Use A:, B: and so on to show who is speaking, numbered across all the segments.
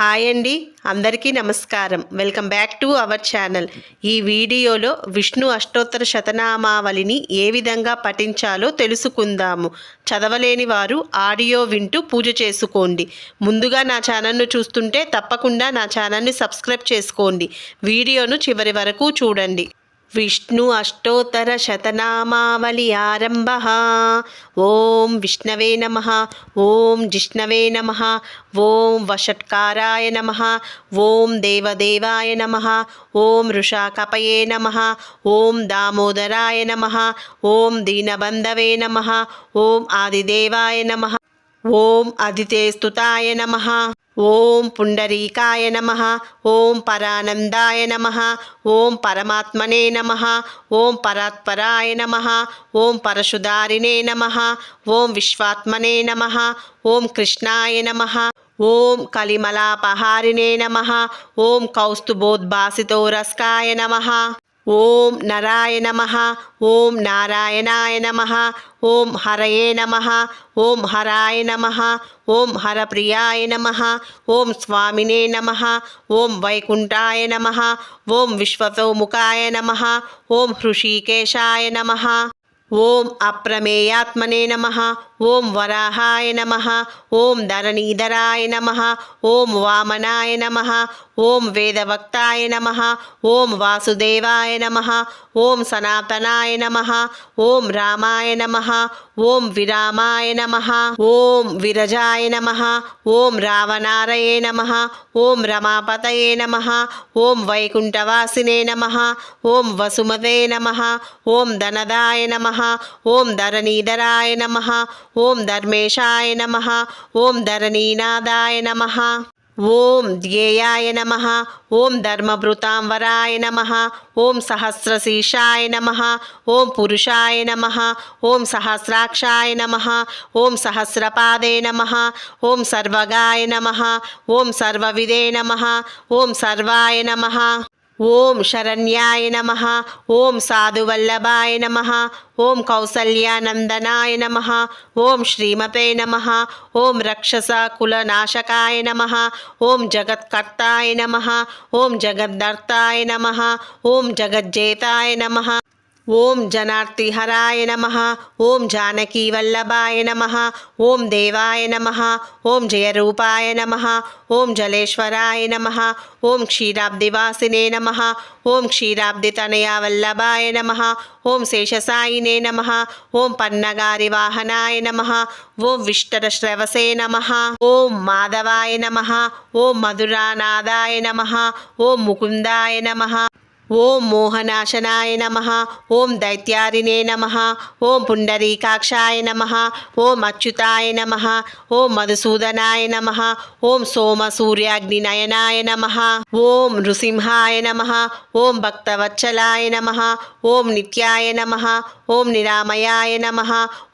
A: Hi అండి. అందరికీ నమస్కారం. Welcome back to our channel. ఈ వీడియోలో విష్ణు అష్టోత్తర శతనామావళిని ఏ విధంగా పఠించాలో తెలుసుకుందాము. చదవలేని వారు ఆడియో వింటూ పూజ చేసుకోండి. ముందుగా నా ఛానల్ను చూస్తుంటే తప్పకుండా నా ఛానల్ని సబ్స్క్రైబ్ చేసుకోండి. వీడియోను చివరి వరకు చూడండి. విష్ణు అష్టోత్తర శతనామావళి ఆరంభ. ఓం విష్ణవే నమ. ఓం జిష్ణవే నమ. ఓం వషట్కారాయ నమ. ఓం దేవదేవాయ నమ. ఓం ఋషాకపయే నమ. ఓం దామోదరాయ నమ. ఓం దీనబంధవే నమ. ఓం ఆదిదేవాయ నమ. ఓం అదితేస్తుతాయ నమ. ఓం పుండరీకాయ నమ. ఓం పరానందాయ నమ. ఓం పరమాత్మనే నమ. ఓం పరాత్పరాయ నమ. ఓం పరశుధారిణే నమ. ఓం విశ్వాత్మనే నమ. ఓం కృష్ణాయ నమ. ఓం కలిమలాపహారిణే నమ. ఓం కౌస్తుభోద్భాసితోరస్కాయ నమ. ఓం నరాయ నమ ఓం నారాయణాయ నమ ఓం హరయే నమ ఓం హరాయ నమ ఓం హరప్రియాయ నమ ఓం స్వామినే నమ ఓం వైకుంఠాయ నమ ఓం విశ్వతోముఖాయ నమ ఓం హృషికేశాయ నమ ఓం అప్రమేయాత్మనే నమ ఓం వరాహాయ నమ ఓం ధరణీధరాయ నమ ఓం వామనాయ నమ ఓం వేదవక్తాయ నమ ఓం వాసుదేవాయ నమ ఓం సనాతనాయ నమ ఓం రామాయ నమ ఓం విరామాయ నమ ఓం విరజాయ నమ ఓం రావణారయే నమ ఓం రమాపతయే నమ ఓం వైకుంఠవాసినే నమ ఓం వసుమతే నమ ఓం ధనదాయ నమ ఓం ధరణీధరాయ నమ ఓం ధర్మేశాయ నమ ఓం ధరణీనాథాయ నమ ఓం ధ్యేయాయ నమ ఓం ధర్మభృతాంవరాయ నమ ఓం సహస్రశీర్షాయ నమ ఓం పురుషాయ నమ ఓం సహస్రాక్షాయ నమ ఓం సహస్రపాదే నమ ఓం సర్వగాయ నమ ఓం సర్వవిదే నమ ఓం సర్వాయ నమ. ఓం శరణ్యాయ నమ ఓం సాధువల్లభాయ నమ ఓం కౌసల్యానందనాయ నమ ఓం శ్రీమతే నమ ఓం రక్షసకులనాశకాయ నమ ఓం జగత్కర్తాయ నమ ఓం జగద్దర్తాయ నమ ఓం జగజ్జేతాయ నమ. ఓం జనార్తి హరాయ నమ ఓం జానకీ వల్లభాయ నమ ఓం దేవాయ నమ ఓం జయరూపాయ నమ ఓం జలేశ్వరాయ నమ ఓం క్షీరాబ్దివాసినే నమ ఓం క్షీరాబ్దితనయా వల్లభాయ నమ ఓం శేషసాయినే నమ ఓం పన్నగారి వాహనాయ నమ ఓం విష్టరశ్రవసే నమ ఓం మాధవాయ నమ ఓం మధురానాదాయ నమ ఓం ముకుందాయ నమ ఓం మోహనాశనాయ నమ ఓం దైత్యారినే నమ ఓం పుండరీకాక్షాయ నమ ఓం అచ్యుతాయ నమ ఓం మధుసూదనాయ నమ ఓం సోమ సూర్యాగ్నినయనాయ నమ ఓం నృసింహాయ నమ ఓం భక్తవత్సలాయ నమ ఓం నిత్యాయ నమ ఓం నిరామయాయ నమ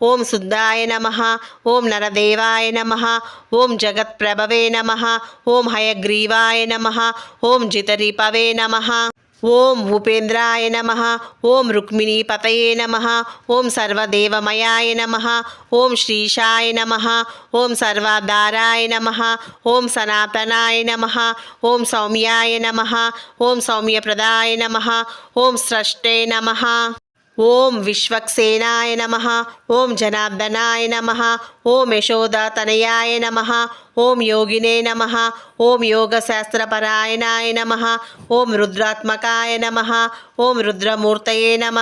A: ఓం శుద్ధాయ నమ ఓం నరదేవాయ నమ ఓం జగత్ప్రభవే నమ ఓం హయగ్రీవాయ నమ ఓం జితరిపవే నమ ఓం ఉపేంద్రాయ నమ ఓం రుక్మిణీపతయే నమ ఓం సర్వదేవమయాయ నమ ఓం శ్రీశాయ నమ ఓం సర్వాధారాయ నమ ఓం సనాతనాయ నమ ఓం సౌమ్యాయ నమ ఓం సౌమ్యప్రదాయ నమ ఓం స్రష్టే నమ ఓం విశ్వక్సేనాయ నమ ఓం జనార్దనాయ నమ ఓం యశోదాతనయాయ నమ ఓం యోగినే నమ ఓం యోగశాస్త్రపరాయణాయ నమ ఓం రుద్రాత్మకాయ నమ ఓం రుద్రమూర్తయే నమ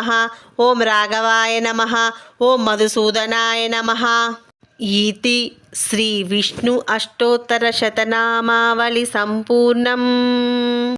A: ఓం రాఘవాయ నమ ఓం మధుసూదనాయ నమ. ఈతి శ్రీ విష్ణు అష్టోత్తర శతనామావళి సంపూర్ణం.